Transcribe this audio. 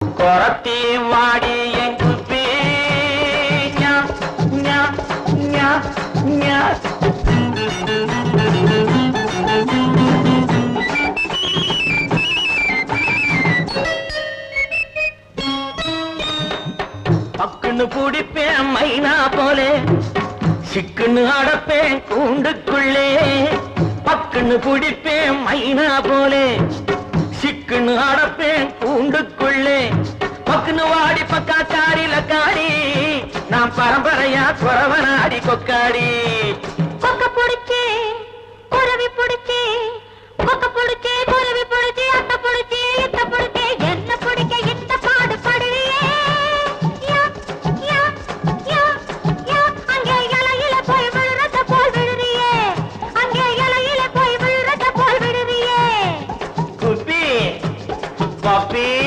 கொரத்தி வாடி எங்கு பக்குன்னு பிடிப்பேன் மைனா போலே சிக்குன்னு அடப்பேன் கூண்டுக்குள்ளே. பக்குன்னு பிடிப்பேன் மைனா போலே சிக்குன்னு அடப்பேன் கூண்டுக்குள்ளே. பக்குன்னு வாடி பக்கா காரில காடி நான் பரம்பரையா குறவனாடி கொக்காடி. பப்பி